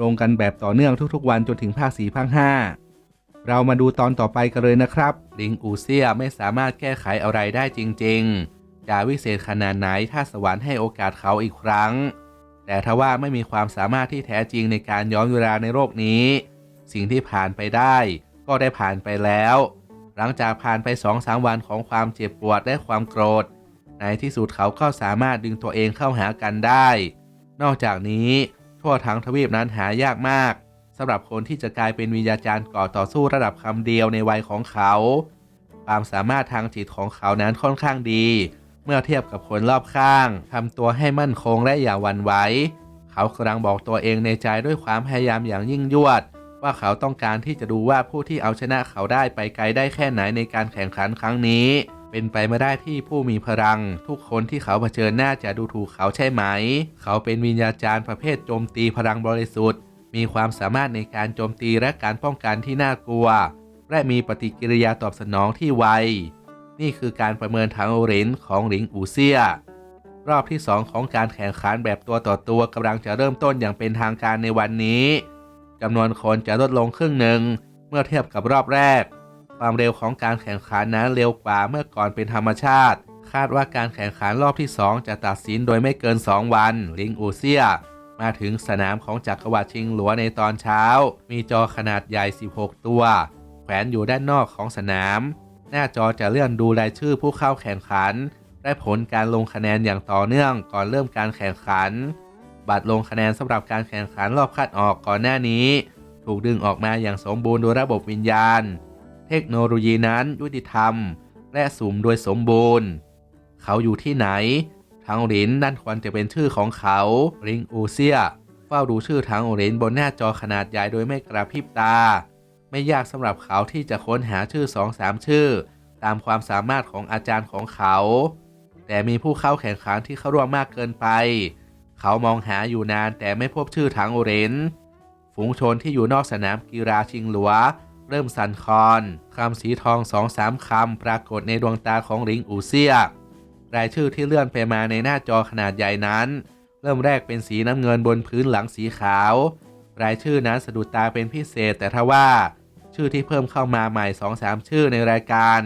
ลงกันแบบต่อเนื่องทุกๆ วันจนถึงภาคสี่ภาคห้าเรามาดูตอนต่อไปกันเลยนะครับ ลิงอูเซียไม่สามารถแก้ไขอะไรได้จริงๆจะวิเศษขนาดไหนถ้าสวรรค์ให้โอกาสเขาอีกครั้ง แต่ทว่าไม่มีความสามารถที่แท้จริงในการย้อนเวลาในโลกนี้ สิ่งที่ผ่านไปได้ก็ได้ผ่านไปแล้ว หลังจากผ่านไปสองสามวันของความเจ็บปวดและความโกรธ ในที่สุดเขาก็สามารถดึงตัวเองเข้าหากันได้ นอกจากนี้ ทั่วทั้งทวีปนั้นหายากมากสำหรับคนที่จะกลายเป็นวิญญาจารย์ก่อต่อสู้ระดับคำเดียวในวัยของเขา ความสามารถทางจิตของเขานั้นค่อนข้างดี เมื่อเทียบกับคนรอบข้างทำตัวให้มั่นคงและอย่าวันไหวเขากำลังบอกตัวเองในใจด้วยความพยายามอย่างยิ่งยวด ว่าเขาต้องการที่จะดูว่าผู้ที่เอาชนะเขาได้ไปไกลได้แค่ไหนในการแข่งขันครั้งนี้ เป็นไปไม่ได้ที่ผู้มีพลัง ทุกคนที่เขาเผชิญหน้าจะดูถูกเขาใช่ไหม เขาเป็นวิญญาจารย์ประเภทโจมตีพลังบริสุทธิ์ มีความสามารถในการโจมตีและการป้องกันที่น่ากลัว และมีปฏิกิริยาตอบสนองที่ไว นี่คือการประเมินทางเรินของหลิงอูเซีย รอบที่ 2 ของการแข่งขันแบบตัวต่อตัวกำลังจะเริ่มต้นอย่างเป็นทางการในวันนี้จำนวนคนจะลดลงครึ่งหนึ่งเมื่อเทียบกับรอบแรก ความเร็วของการแข่งขันนั้นเร็วกว่าเมื่อก่อนเป็นธรรมชาติ คาดว่าการแข่งขันรอบที่ 2 จะตัดสินโดยไม่เกิน 2 วัน ลิงอูเซีย มาถึงสนามของจักรวรรดิชิงหลัวในตอนเช้า มีจอขนาดใหญ่ 16 ตัว แขวนอยู่ด้านนอกของสนาม หน้าจอจะเลื่อนดูรายชื่อผู้เข้าแข่งขันและผลการลงคะแนนอย่างต่อเนื่องก่อนเริ่มการแข่งขัน บัตรลงคะแนนสำหรับการแข่งขันรอบคัดออกก่อนหน้านี้ ถูกดึงออกมาอย่างสมบูรณ์โดยระบบวิญญาณ เทคโนโลยีนั้นยุติธรรม และสุ่มโดยสมบูรณ์ เขาอยู่ที่ไหน ทางหลินนั่นควรจะเป็นชื่อของเขาริงอูเซียเฝ้าดูชื่อทางหลินบนหน้าจอขนาดใหญ่โดยไม่กระพริบตา ไม่ยากสำหรับเขาที่จะค้นหาชื่อสองสามชื่อ ตามความสามารถของอาจารย์ของเขา แต่มีผู้เข้าแข่งขันที่เข้าร่วมมากเกินไป เขามองหาอยู่นานแต่ไม่พบชื่อทางหลินฝูงชนที่อยู่นอกสนามกีฬาชิงหลัว เริ่มสั่นคลอนคำสีทองสองสามคำปรากฏในดวงตาของหลิงอูเซียรายชื่อที่เลื่อนไปมาในหน้าจอขนาดใหญ่นั้น เริ่มแรกเป็นสีน้ำเงินบนพื้นหลังสีขาว รายชื่อนั้นสะดุดตาเป็นพิเศษแต่ทว่า ชื่อที่เพิ่มเข้ามาใหม่2องสามชื่อในรายการ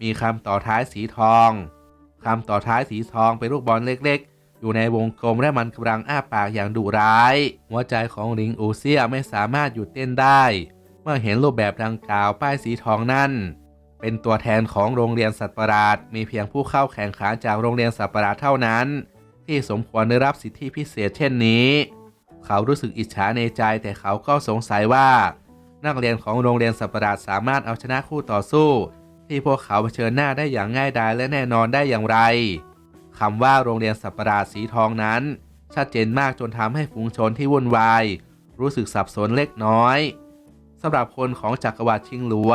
มีคำต่อท้ายสีทองคำต่อท้ายสีทองเป็นลูกบอลเล็กๆ อยู่ในวงกลมและมันกำลังอ้าปากอย่างดุร้าย หัวใจของลิงอูเซียไม่สามารถหยุดเต้นได้ มื่อเห็นรูปแบบดังกล่าวป้ายสีทองนั่น เป็นตัวแทนของโรงเรียนสัตว์ประหลาดมีเพียงผู้เข้าแข่งขันจากโรงเรียนสัตว์ประหลาดเท่านั้น ที่สมควรได้รับสิทธิพิเศษเช่นนี้ เขารู้สึกอิจฉาในใจแต่เขาก็สงสัยว่า นักเรียนของโรงเรียนสัตว์ประหลาดสามารถเอาชนะคู่ต่อสู้ ที่พวกเขาเผชิญหน้าได้อย่างง่ายดายและแน่นอนได้อย่างไรคำว่าโรงเรียนสัตว์ประหลาดสีทองนั้น ชัดเจนมากจนทำให้ฝูงชนที่วุ่นวายรู้สึกสับสนเล็กน้อย สำหรับคนของจักรวรรดิชิงหลัว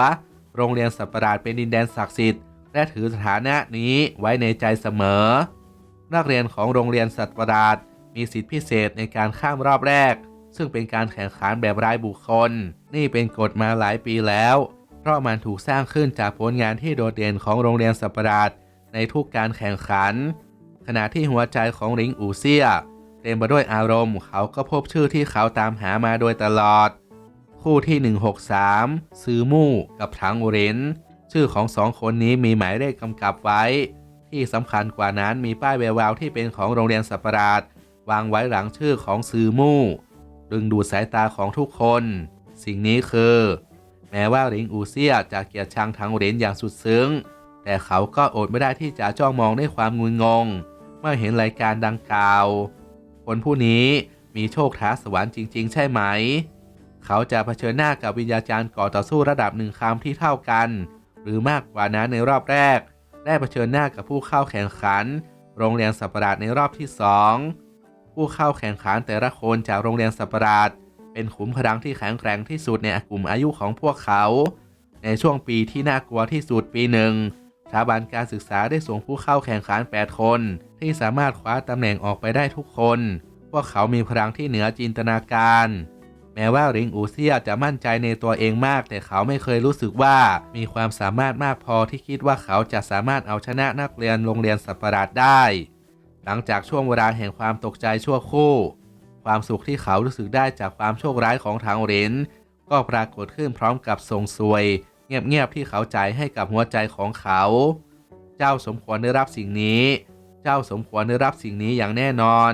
โรงเรียนสัตว์ปราดเป็นดินแดนศักดิ์สิทธิ์และถือสถานะนี้ไว้ในใจเสมอ นักเรียนของโรงเรียนสัตว์ปราดมีสิทธิพิเศษในการข้ามรอบแรก ซึ่งเป็นการแข่งขันแบบรายบุคคล นี่เป็นกฎมาหลายปีแล้ว เพราะมันถูกสร้างขึ้นจากผลงานที่โดดเด่นของโรงเรียนสัตว์ปราดในทุกการแข่งขัน ขณะที่หัวใจของลิงอูเซียเต็มไปด้วยอารมณ์ เขาก็พบชื่อที่เขาตามหามาโดยตลอด คู่ที่ 163 ซื้อมู่กับถังอุเรน ชื่อของสองคนนี้มีหมายเลขกำกับไว้ ที่สำคัญกว่านั้นมีป้ายแววๆที่เป็นของโรงเรียนสัประหลาดวางไว้หลังชื่อของซื้อมู่ดึงดูดสายตาของทุกคน สิ่งนี้คือ แม้ว่าหลิงอูเซียจะเกลียดชังถังอุเรนอย่างสุดซึ้ง แต่เขาก็อดไม่ได้ที่จะจ้องมองด้วยความงุนงง เมื่อเห็นรายการดังกล่าว คนผู้นี้มีโชคท้าสวรรค์จริง ๆ ใช่ไหม เขาจะเผชิญหน้ากับวิญญาจารย์ก่อต่อสู้ระดับหนึ่งคำที่เท่ากัน หรือมากกว่านั้นในรอบแรก ได้เผชิญหน้ากับผู้เข้าแข่งขัน โรงเรียนสัตว์ประหลาดในรอบที่สองผู้เข้าแข่งขันแต่ละคนจากโรงเรียนสัตว์ประหลาดเป็นขุมพลังที่แข็งแกร่งที่สุดในกลุ่มอายุของพวกเขา ในช่วงปีที่น่ากลัวที่สุดปีหนึ่งสถาบันการศึกษาได้ส่งผู้เข้าแข่งขัน 8 คน ที่สามารถคว้าตำแหน่งออกไปได้ทุกคน พวกเขามีพลังที่เหนือจินตนาการ แม้ว่าริงอูเซียจะมั่นใจในตัวเองมาก แต่เขาไม่เคยรู้สึกว่ามีความสามารถมากพอที่คิดว่าเขาจะสามารถเอาชนะนักเรียนโรงเรียนสัตว์ประหลาดได้ หลังจากช่วงเวลาแห่งความตกใจชั่วครู่ ความสุขที่เขารู้สึกได้จากความโชคร้ายของทางเหรนก็ปรากฏขึ้นพร้อมกับทรงสวย เงียบๆที่เขาใจายให้กับหัวใจของเขา เจ้าสมควรได้รับสิ่งนี้ เจ้าสมควรได้รับสิ่งนี้อย่างแน่นอน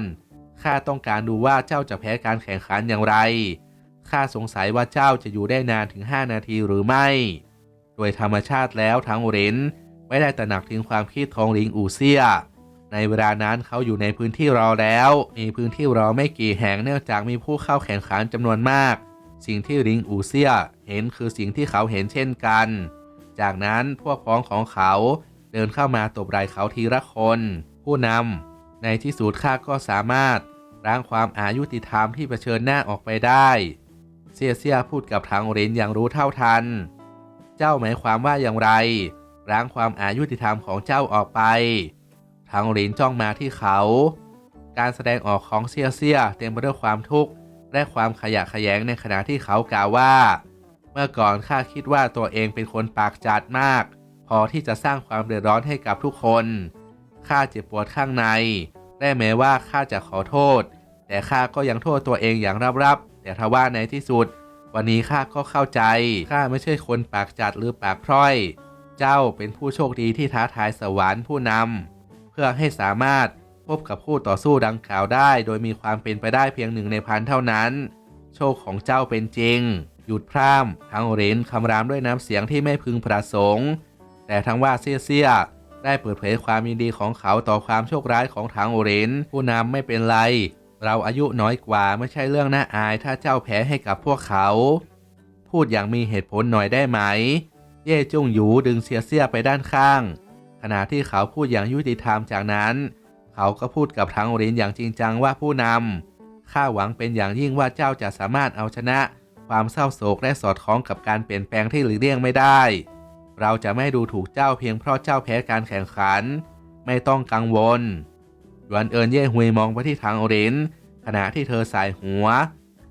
ข้าต้องการดูว่าเจ้าจะแพ้การแข่งขันอย่างไร ข้าสงสัยว่าเจ้าจะอยู่ได้นานถึง 5 นาทีหรือไม่ โดยธรรมชาติแล้วทั้งเหรนไม่ได้ตระหนักถึงความคิดของลิงอูเซีย ในเวลานั้นเขาอยู่ในพื้นที่รอแล้ว มีพื้นที่รอไม่กี่แห่งเนื่องจากมีผู้เข้าแข่งขันจำนวนมาก สิ่งที่ลิงอูเซียเห็นคือสิ่งที่เขาเห็นเช่นกัน จากนั้นพวกพ้องของเขาเดินเข้ามาตบไหล่เขาทีละคน ผู้นำในที่สุดข้าก็สามารถล้างความอายุติธรรมที่เผชิญหน้าออกไปได้ เซียเซียพูดกับทางเหรินอย่างรู้เท่าทัน เจ้าหมายความว่าอย่างไรล้างความอายุติธรรมของเจ้าออกไป ทางเหรินจ้องมาที่เขา การแสดงออกของเซียเซียเต็มไปด้วยความทุกข์และความขยะแขยงในขณะที่เขากล่าวว่า เมื่อก่อนข้าคิดว่าตัวเองเป็นคนปากจัดมาก พอที่จะสร้างความเดือดร้อนให้กับทุกคนข้าเจ็บปวดข้างใน ได้แม้ว่าข้าจะขอโทษ แต่ข้าก็ยังโทษตัวเองอย่างรับๆ แต่ทว่าในที่สุด วันนี้ข้าก็เข้าใจข้าไม่ใช่คนปากจัดหรือปากพร่อย เจ้าเป็นผู้โชคดีที่ท้าทายสวรรค์ผู้นำเพื่อให้สามารถพบกับคู่ต่อสู้ดังกล่าวได้ โดยมีความเป็นไปได้เพียงหนึ่งในพันเท่านั้น โชคของเจ้าเป็นจริง หยุดพร่ำทางเรนคำรามด้วยน้ำเสียงที่ไม่พึงประสงค์ แต่ทั้งว่าเซียเซียได้เปิดเผยความยินดีของเขาต่อความโชคร้ายของทางโอเรนผู้นำไม่เป็นไร เราอายุน้อยกว่าไม่ใช่เรื่องน่าอายถ้าเจ้าแพ้ให้กับพวกเขา พูดอย่างมีเหตุผลหน่อยได้ไหม เย่จุงหยูดึงเซียเซียไปด้านข้าง ขณะที่เขาพูดอย่างยุติธรรมจากนั้น เขาก็พูดกับทางโอเรนอย่างจริงจังว่าผู้นำข้าหวังเป็นอย่างยิ่งว่าเจ้าจะสามารถเอาชนะ ความเศร้าโศกและสอดคล้องกับการเปลี่ยนแปลงที่หลีกเลี่ยงไม่ได้ เราจะไม่ดูถูกเจ้าเพียงเพราะเจ้าแพ้การแข่งขัน ไม่ต้องกังวล หยวนเอินเย่ฮุยมองไปที่ทางโอเรนขณะที่เธอสายหัว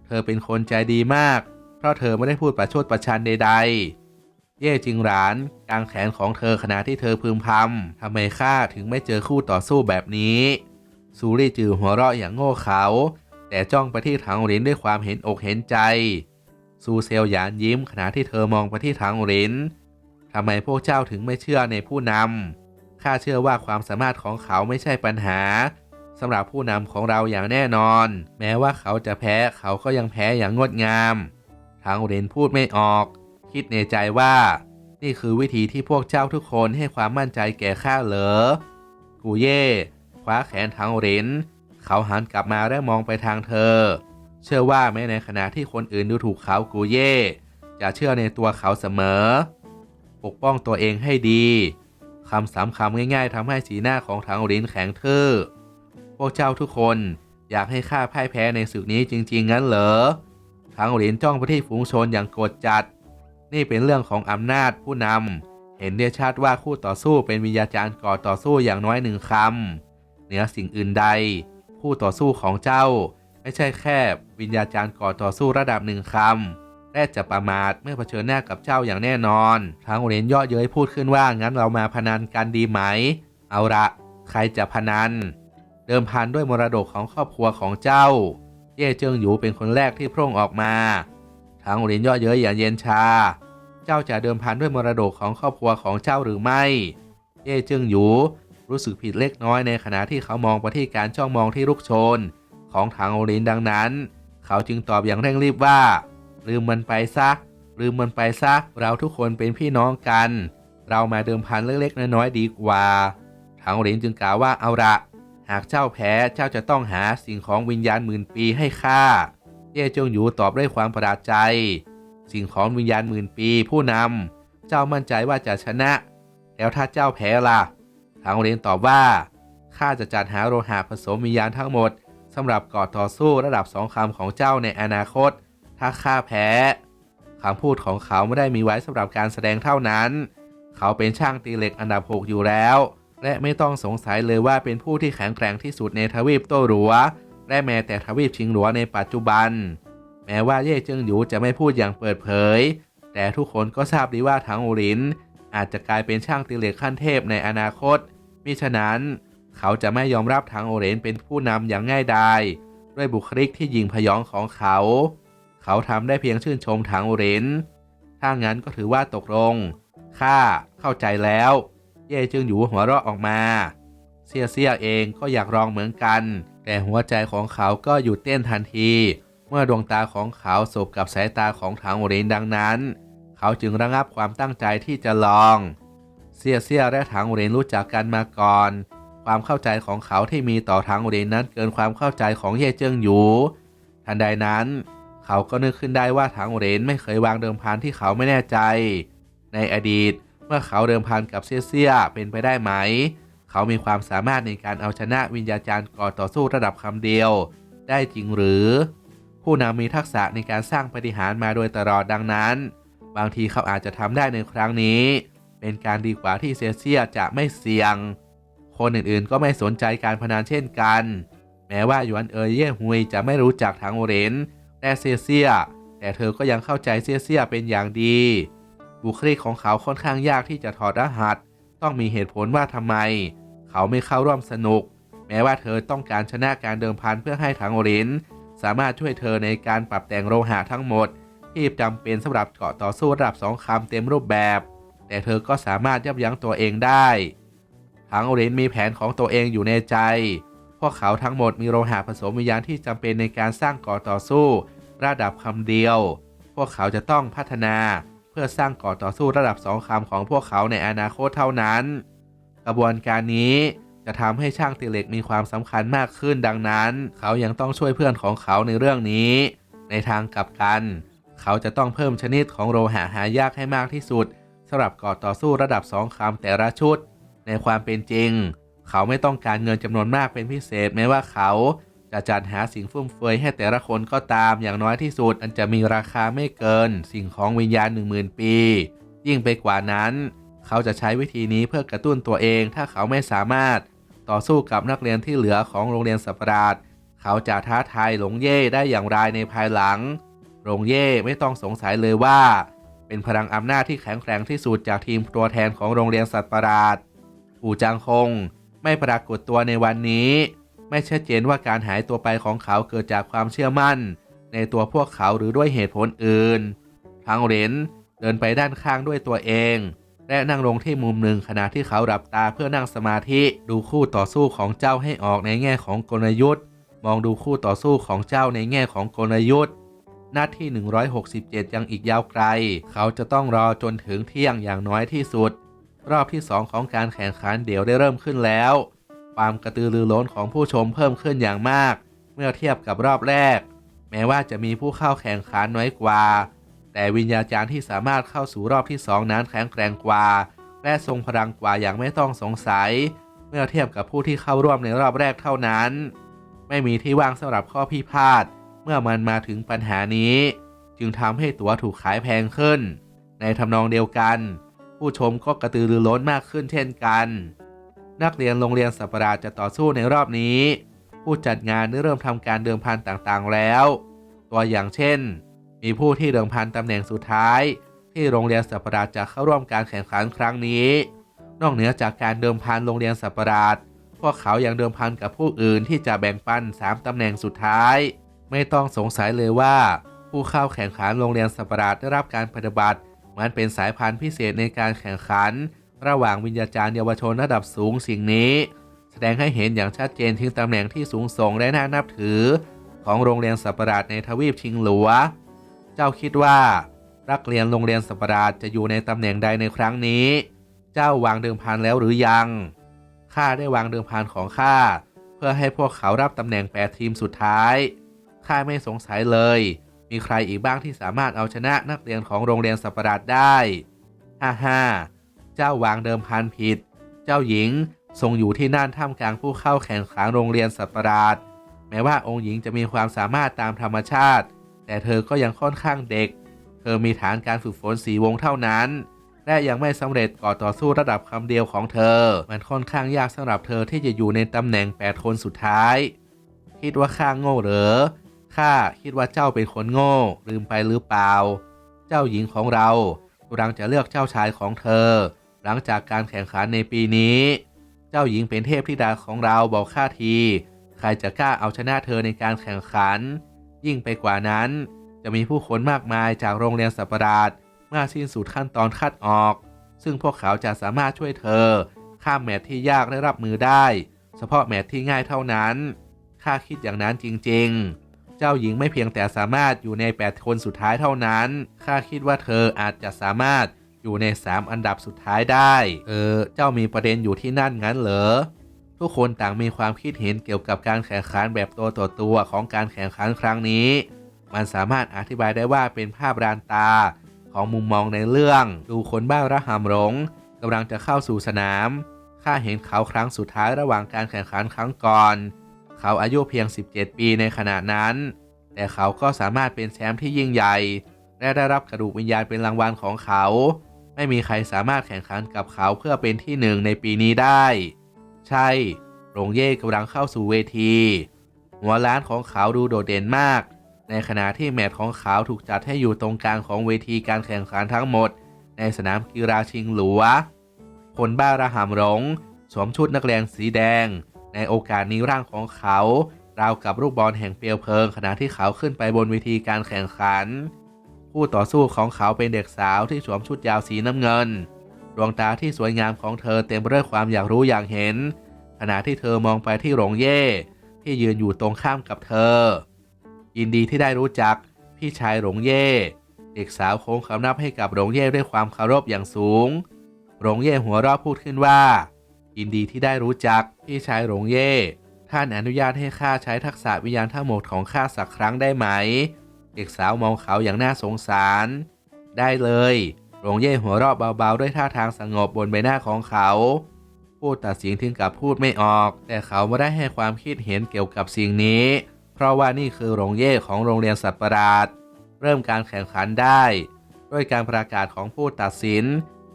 เธอเป็นคนใจดีมาก เพราะเธอไม่ได้พูดประชดประชันใดๆ เย่จิงหรานกางแขนของเธอขณะที่เธอพึมพำทำไมข้าถึงไม่เจอคู่ต่อสู้แบบนี้ซูรี่จือหัวเราะอย่างโง่เขลาแต่จ้องไปที่ถังหลินด้วยความเห็นอกเห็นใจ ซูเซลหยานยิ้มขณะที่เธอมองไปที่ถังหลินทำไมพวกเจ้าถึงไม่เชื่อในผู้นำ ข้าเชื่อว่าความสามารถของเขาไม่ใช่ปัญหาสำหรับผู้นำของเราอย่างแน่นอน แม้ว่าเขาจะแพ้เขาก็ยังแพ้อย่างงดงาม ทางเรนพูดไม่ออก คิดในใจว่า นี่คือวิธีที่พวกเจ้าทุกคนให้ความมั่นใจแก่ข้าเหรอ กูเย่คว้าแขนทางเรนเขาหันกลับมาและมองไปทางเธอ เชื่อว่าแม้ในขณะที่คนอื่นดูถูกเขากูเย่จะเชื่อในตัวเขาเสมอ ปกป้องตัวเองให้ดี คำสามคำง่ายๆทำให้สีหน้าของทางรินแข็งทื่อพวกเจ้าทุกคนอยากให้ข้าพ่ายแพ้ในศึกนี้จริงๆงั้นเหรอทางหลินจ้องไปที่ฝูงชนอย่างโกรธจัด นี่เป็นเรื่องของอำนาจผู้นำเห็นได้ชัดว่าคู่ต่อสู้เป็นวิญญาจารย์ก่อต่อสู้อย่างน้อยหนึ่งคำเหนือสิ่งอื่นใด คู่ต่อสู้ของเจ้า ไม่ใช่แค่วิญญาจารย์ก่อต่อสู้ระดับหนึ่งคำ และจะประมาทเมื่อเผชิญหน้ากับเจ้าอย่างแน่นอน ทางเหรียญย่อเย้ยพูดขึ้นว่างั้นเรามาพนันกันดีไหม เอาละใครจะพนัน เดิมพันด้วยมรดกของครอบครัวของเจ้า เย่เจิงหยูเป็นคนแรกที่พร่งออกมา ทางเหรียญย่อเย้ยอย่างเย็นชา เจ้าจะเดิมพันด้วยมรดกของครอบครัวของเจ้าหรือไม่ เย่เจิงหยูรู้สึกผิดเล็กน้อยในขณะที่เขามองไปที่การจ้องมองที่ลูกชน ของทางโอรินดังนั้น เขาจึงตอบอย่างเร่งรีบว่า ลืมมันไปซะ ลืมมันไปซะ เราทุกคนเป็นพี่น้องกัน เรามาเดิมพันเล็กๆน้อยๆดีกว่าทางโอรินจึงกล่าวว่าเอาละหากเจ้าแพ้เจ้าจะต้องหาสิ่งของวิญญาณหมื่นปีให้ข้าเย่จงหยูตอบด้วยความประหลาดใจ สิ่งของวิญญาณหมื่นปีผู้นำเจ้ามั่นใจว่าจะชนะ แล้วถ้าเจ้าแพ้ล่ะทางโอรินตอบว่าข้าจะจัดหาโลหะผสมวิญญาณทั้งหมดสำหรับก่อต่อสู้ระดับสองคำของเจ้าในอนาคต ถ้าข้าแพ้คำพูดของเขาไม่ได้มีไว้สำหรับการแสดงเท่านั้น เขาเป็นช่างตีเหล็กอันดับ6อยู่แล้ว และไม่ต้องสงสัยเลยว่าเป็นผู้ที่แข็งแกร่งที่สุดในทวีปโต้หลัว และแม้แต่ทวีปชิงหลัวในปัจจุบัน แม้ว่าเย่เจิงหยูจะไม่พูดอย่างเปิดเผย แต่ทุกคนก็ทราบดีว่าถังอูหลิน อาจจะกลายเป็นช่างตีเหล็กขั้นเทพในอนาคตมิฉะนั้นเขาจะไม่ยอมรับถังโอเรนเป็นผู้นำอย่างง่ายดายด้วยบุคลิกที่ยิงพยองของเขา เขาทำได้เพียงชื่นชมถังอเหรนถ้างั้นก็ถือว่าตกลง ข้าเข้าใจแล้ว เย่จึงอยู่หัวเราะออกมา เซียเซียเองก็อยากลองเหมือนกัน แต่หัวใจของเขาก็หยุดเต้นทันที เมื่อดวงตาของเขาสบกับสายตาของถังอเหรนดังนั้น เขาจึงระงับความตั้งใจที่จะลอง เซียเซียและถังอเหรนรู้จักกันมาก่อน ความเข้าใจของเขาที่มีต่อถังอเหรนนั้นเกินความเข้าใจของเย่เจิ้งหยูทันใดนั้น เขาก็นึกขึ้นได้ว่าถังโอเหรนไม่เคยวางเดิมพันที่เขาไม่แน่ใจ ในอดีตเมื่อเขาเดิมพันกับเซียเซียเป็นไปได้ไหม เขามีความสามารถในการเอาชนะวิญญาจารย์ก่อต่อสู้ระดับคำเดียว ได้จริงหรือ ผู้นำมีทักษะในการสร้างปฏิหารมาโดยตลอดดังนั้น บางทีเขาอาจจะทำได้ในครั้งนี้ เป็นการดีกว่าที่เซียเซียจะไม่เสี่ยง คนอื่นๆก็ไม่สนใจการพนันเช่นกัน แม้ว่าหยวนเอ๋ยเย่ฮุยจะไม่รู้จักทางโอเรน และเซียเซียแต่เธอก็ยังเข้าใจเซียเซียเป็นอย่างดี บุคลิกของเขาค่อนข้างยากที่จะถอดรหัส ต้องมีเหตุผลว่าทำไม เขาไม่เข้าร่วมสนุก แม้ว่าเธอต้องการชนะการเดิมพันเพื่อให้ทางโอเรนสามารถช่วยเธอในการปรับแต่งโลหะทั้งหมด ที่จำเป็นสำหรับเกาะต่อสู้ระดับสองคำเต็มรูปแบบ แต่เธอก็สามารถยับยั้งตัวเองได้ทังโอเรนมีแผนของตัวเองอยู่ในใจ พวกเขาทั้งหมดมีโลหะผสมวิญญาณที่จำเป็นในการสร้างกาะต่อสู้ ระดับคำเดียว พวกเขาจะต้องพัฒนาเพื่อสร้างกาะต่อสู้ระดับสองคำของพวกเขาในอนาคตเท่านั้น กระบวนการนี้จะทำให้ช่างตีเหล็กมีความสำคัญมากขึ้นดังนั้น เขายังต้องช่วยเพื่อนของเขาในเรื่องนี้ ในทางกลับกัน เขาจะต้องเพิ่มชนิดของโลหะหายากให้มากที่สุดสำหรับกาะต่อสู้ระดับสองคำแต่ละชุด ในความเป็นจริง เขาไม่ต้องการเงินจำนวนมากเป็นพิเศษแม้ว่าเขาจะจัดหาสิ่งฟุ่มเฟือยให้แต่ละคนก็ตามอย่างน้อยที่สุด อันจะมีราคาไม่เกิน สิ่งของวิญญาณ 10,000 ปี ยิ่งไปกว่านั้น เขาจะใช้วิธีนี้เพื่อกระตุ้นตัวเอง ถ้าเขาไม่สามารถต่อสู้กับนักเรียนที่เหลือของโรงเรียนสัปราชเขาจะท้าทายหลงเย่ได้อย่างไรในภายหลัง หลงเย่ไม่ต้องสงสัยเลยว่า เป็นพลังอำนาจที่แข็งแกร่งที่สุดจากทีมตัวแทนของโรงเรียนสัตว์ประหลาดอู่จางคง ไม่ปรากฏตัวในวันนี้ ไม่ชัดเจนว่าการหายตัวไปของเขาเกิดจากความเชื่อมั่น ในตัวพวกเขาหรือด้วยเหตุผลอื่น ทางเหรนเดินไปด้านข้างด้วยตัวเอง และนั่งลงที่มุมหนึ่งขณะที่เขาหลับตาเพื่อนั่งสมาธิดูคู่ต่อสู้ของเจ้าให้ออกในแง่ของกลยุทธ์ มองดูคู่ต่อสู้ของเจ้าในแง่ของกลยุทธ์หน้าที่ 167 ยังอีกยาวไกล เขาจะต้องรอจนถึงเที่ยงอย่างน้อยที่สุด รอบที่ 2 ของการแข่งขันเดี๋ยวได้เริ่มขึ้นแล้ว ความกระตือรือร้นของผู้ชมเพิ่มขึ้นอย่างมาก เมื่อเทียบกับรอบแรก แม้ว่าจะมีผู้เข้าแข่งขันน้อยกว่า แต่วิญญาจารย์ที่สามารถเข้าสู่รอบที่ 2 นั้นแข็งแกร่งกว่า และทรงพลังกว่าอย่างไม่ต้องสงสัย เมื่อเทียบกับผู้ที่เข้าร่วมในรอบแรกเท่านั้น ไม่มีที่ว่างสำหรับข้อพิพาทเมื่อมันมาถึงปัญหานี้ จึงทำให้ตั๋วถูกขายแพงขึ้น ในทำนองเดียวกัน ผู้ชมก็กระตือรือร้นมากขึ้นเช่นกัน นักเรียนโรงเรียนสัปราจะต่อสู้ในรอบนี้ ผู้จัดงานได้เริ่มทำการเดิมพันต่างๆแล้ว ตัวอย่างเช่น มีผู้ที่เดิมพันตำแหน่งสุดท้าย ที่โรงเรียนสัปราจะเข้าร่วมการแข่งขันครั้งนี้ นอกเหนือจากการเดิมพันโรงเรียนสัปราชพวกเขายังเดิมพันกับผู้อื่นที่จะแบ่งปัน 3ตำแหน่งสุดท้าย ไม่ต้องสงสัยเลยว่า ผู้เข้าแข่งขันโรงเรียนสัปราชได้รับการปฏิบัติ มือนเป็นสายพันธุ์พิเศษในการแข่งขัน ระหว่างวิญญาจารย์เยาวชนระดับสูงสิ่งนี้ แสดงให้เห็นอย่างชัดเจนถึงตำแหน่งที่สูงส่งและน่านับถือ ของโรงเรียนสัปราชในทวีปชิงหลัว เจ้าคิดว่านักเรียนโรงเรียนสัปราชจะอยู่ในตำแหน่งใดในครั้งนี้ เจ้าวางเดิมพันแล้วหรือยัง ข้าได้วางเดิมพันของข้าเพื่อให้พวกเขารับตำแหน่ง8ทีมสุดท้าย ข้าไม่สงสัยเลย มีใครอีกบ้างที่สามารถเอาชนะนักเรียนของโรงเรียนสัปราชได้ฮ่าฮ่าเจ้าวางเดิมพันผิด เจ้าหญิงทรงอยู่ที่นั่นท่ามกลางผู้เข้าแข่งขันโรงเรียนสัปราช แม้ว่าองค์หญิงจะมีความสามารถตามธรรมชาติ แต่เธอก็ยังค่อนข้างเด็ก เธอมีฐานการฝึกฝนสีวงเท่านั้น และยังไม่สำเร็จก่อต่อสู้ระดับคำเดียวของเธอ มันค่อนข้างยากสำหรับเธอที่จะอยู่ในตำแหน่ง 8 คนสุดท้าย คิดว่าข้าโง่เหรอ ข้าคิดว่าเจ้าเป็นคนโง่ ลืมไปหรือเปล่า เจ้าหญิงของเรากำลังจะเลือกเจ้าชายของเธอ หลังจากการแข่งขันในปีนี้ เจ้าหญิงเป็นเทพธิดาของเราบอกข้าที ใครจะกล้าเอาชนะเธอในการแข่งขัน ยิ่งไปกว่านั้น จะมีผู้คนมากมายจากโรงเรียนสัประหลาดเมื่อสิ้นสุดขั้นตอนคัดออก ซึ่งพวกเขาจะสามารถช่วยเธอ ข้ามแมตช์ที่ยากและรับมือได้ เฉพาะแมตช์ที่ง่ายเท่านั้นข้าคิดอย่างนั้นจริง ๆ เจ้าหญิงไม่เพียงแต่สามารถอยู่ใน 8 คนสุดท้ายเท่านั้น ข้าคิดว่าเธออาจจะสามารถอยู่ใน 3 อันดับสุดท้ายได้ เออ เจ้ามีประเด็นอยู่ที่นั่นงั้นเหรอ ทุกคนต่างมีความคิดเห็นเกี่ยวกับการแข่งขันแบบตัวต่อตัวของการแข่งขันครั้งนี้ มันสามารถอธิบายได้ว่าเป็นภาพรานตา ของมุมมองในเรื่อง ดูคนบ้าระหำหลงกำลังจะเข้าสู่สนาม ข้าเห็นเขาครั้งสุดท้ายระหว่างการแข่งขันครั้งก่อน เขาอายุเพียง 17 ปีในขณะนั้น แต่เขาก็สามารถเป็นแชมป์ที่ยิ่งใหญ่ และได้รับกระดูกวิญญาณเป็นรางวัลของเขา ไม่มีใครสามารถแข่งขันกับเขาเพื่อเป็นที่หนึ่งในปีนี้ได้ ใช่โรงเย่กำลังเข้าสู่เวที หัวล้านของเขาดูโดดเด่นมาก ในขณะที่แมตช์ของเขาถูกจัดให้อยู่ตรงกลางของเวทีการแข่งขันทั้งหมด ในสนามกีฬาชิงหลัว คนบ้าระหำหลงสวมชุดนักเรียนสีแดง ในโอกาสนี้ร่างของเขาราวกับลูกบอลแห่งเปลวเพลิง ขณะที่เขาขึ้นไปบนเวทีการแข่งขันผู้ต่อสู้ของเขาเป็นเด็กสาวที่สวมชุดยาวสีน้ำเงิน ดวงตาที่สวยงามของเธอเต็มไปด้วยความอยากรู้อยากเห็น ขณะที่เธอมองไปที่หลงเย่ที่ยืนอยู่ตรงข้ามกับเธอ ยินดีที่ได้รู้จักพี่ชายหลงเย่เด็กสาวโค้งคำนับให้กับหลงเย่ด้วยความเคารพอย่างสูงหลงเย่หัวเราะพูดขึ้นว่า ยินดีที่ได้รู้จัก พี่ชายหลงเย่ ท่านอนุญาตให้ข้าใช้ทักษะวิญญาณทั้งหมดของข้าสักครั้งได้ไหม เด็กสาวมองเขาอย่างน่าสงสาร ได้เลย หลงเย่หัวเราะเบาๆ ด้วยท่าทางสงบบนใบหน้าของเขาผู้ตัดสินถึงกับพูดไม่ออก แต่เขาไม่ได้ให้ความคิดเห็นเกี่ยวกับสิ่งนี้ เพราะว่านี่คือโรงเย่ของโรงเรียนสัตว์ประหลาด เริ่มการแข่งขันได้ ด้วยการประกาศของผู้ตัดสิน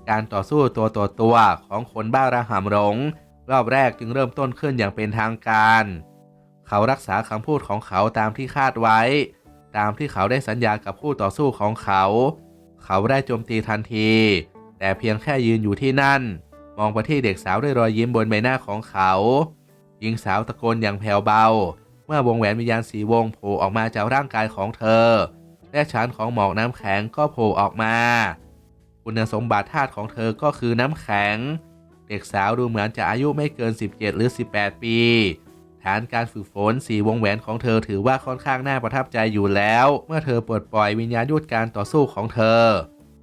การต่อสู้ตัวต่อตัวของคนบ้าระหำหลง รอบแรกจึงเริ่มต้นขึ้นอย่างเป็นทางการ เขารักษาคำพูดของเขาตามที่คาดไว้ ตามที่เขาได้สัญญากับคู่ต่อสู้ของเขา เขาได้โจมตีทันที แต่เพียงแค่ยืนอยู่ที่นั่น มองไปที่เด็กสาวด้วยรอยยิ้มบนใบหน้าของเขาหญิงสาวตะโกนอย่างแผ่วเบา เมื่อวงแหวนวิญญาณสีวงโผล่ออกมาจากร่างกายของเธอ และชั้นของหมอกน้ำแข็งก็โผล่ออกมา คุณสมบัติธาตุของเธอก็คือน้ำแข็ง เด็กสาวดูเหมือนจะอายุไม่เกิน 17 หรือ 18 ปี ฐานการฝึกฝนสีวงแหวนของเธอถือว่าค่อนข้างน่าประทับใจอยู่แล้ว เมื่อเธอปลดปล่อยวิญญาณยุทธการต่อสู้ของเธอ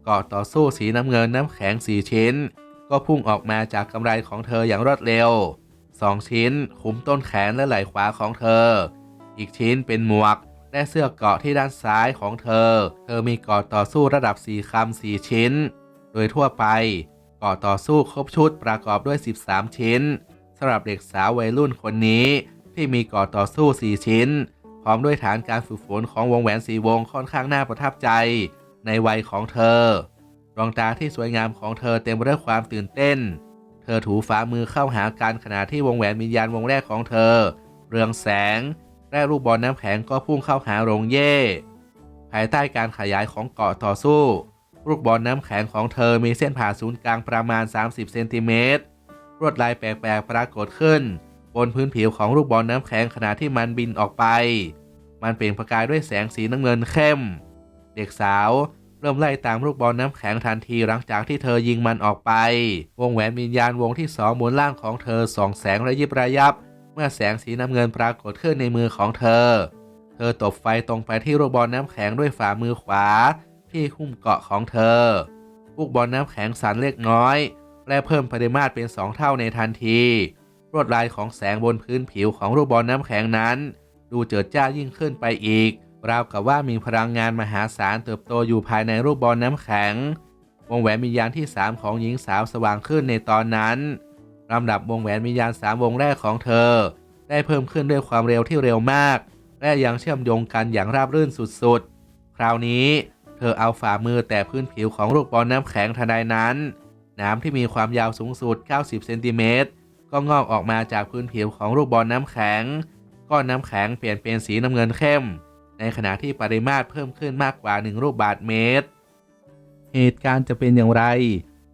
กาะต่อสู้สีน้ำเงินน้ำแข็งสีชิ้น ก็พุ่งออกมาจากกำไรของเธออย่างรวดเร็วสองชิ้น คุมต้นแขนและไหล่ขวาของเธอ อีกชิ้นเป็นหมวก และเสื้อเกราะที่ด้านซ้ายของเธอ เธอมีเกราะต่อสู้ระดับ 4 คำ 4 ชิ้น โดยทั่วไปเกราะต่อสู้ครบชุดประกอบด้วย 13 ชิ้นสำหรับเด็กสาววัยรุ่นคนนี้ ที่มีเกราะต่อสู้ 4 ชิ้น พร้อมด้วยฐานการฝึกฝนของวงแหวนสีวงค่อนข้างน่าประทับใจ ในวัยของเธอดวงตาที่สวยงามของเธอเต็มไปด้วยความตื่นเต้น เธอถูฝ่ามือเข้าหากันขณะที่วงแหวนวิญญาณวงแรกของเธอ เรืองแสง และลูกบอลน้ำแข็งก็พุ่งเข้าหาโรงเย่ ภายใต้การขยายของเกาะต่อสู้ ลูกบอลน้ำแข็งของเธอมีเส้นผ่าศูนย์กลางประมาณ 30 เซนติเมตรลวดลายแปลกๆปรากฏขึ้น บนพื้นผิวของลูกบอลน้ำแข็งขณะที่มันบินออกไป มันเปล่งประกายด้วยแสงสีน้ำเงินเข้ม เด็กสาวเริ่มไล่ตามลูกบอลน้ำแข็งทันทีหลังจากที่เธอยิงมันออกไป วงแหวนวิญญาณวงที่สองบนล่างของเธอส่องแสงระยิบระยับ เมื่อแสงสีน้ำเงินปรากฏขึ้นในมือของเธอ เธอตบไฟตรงไปที่ลูกบอลน้ำแข็งด้วยฝ่ามือขวา ที่หุ้มเกาะของเธอลูกบอลน้ำแข็งสั่นเล็กน้อย และเพิ่มปริมาตรเป็นสองเท่าในทันทีลวดลายของแสงบนพื้นผิวของลูกบอลน้ำแข็งนั้น ดูเจิดจ้ายิ่งขึ้นไปอีก ราวกับว่ามีพลังงานมหาศาลเติบโตอยู่ภายในรูปบอลน้ำแข็งวงแหวนวิญญาณที่ 3 ของหญิงสาวสว่างขึ้นในตอนนั้น ลำดับวงแหวนวิญญาณสามวงแรกของเธอ ได้เพิ่มขึ้นด้วยความเร็วที่เร็วมาก และยังเชื่อมโยงกันอย่างราบรื่นสุดๆ คราวนี้เธอเอาฝ่ามือแตะพื้นผิวของลูกบอลน้ำแข็งทันใดนั้น น้ำที่มีความยาวสูงสุด 90 เซนติเมตรก็งอกออกมาจากพื้นผิวของลูกบอลน้ำแข็ง ก้อนน้ำแข็งเปลี่ยนเป็นสีน้ำเงินเข้ม ในขณะที่ปริมาตรเพิ่มขึ้นมากกว่า 1 ลูกบาศก์เมตร เหตุการณ์จะเป็นอย่างไร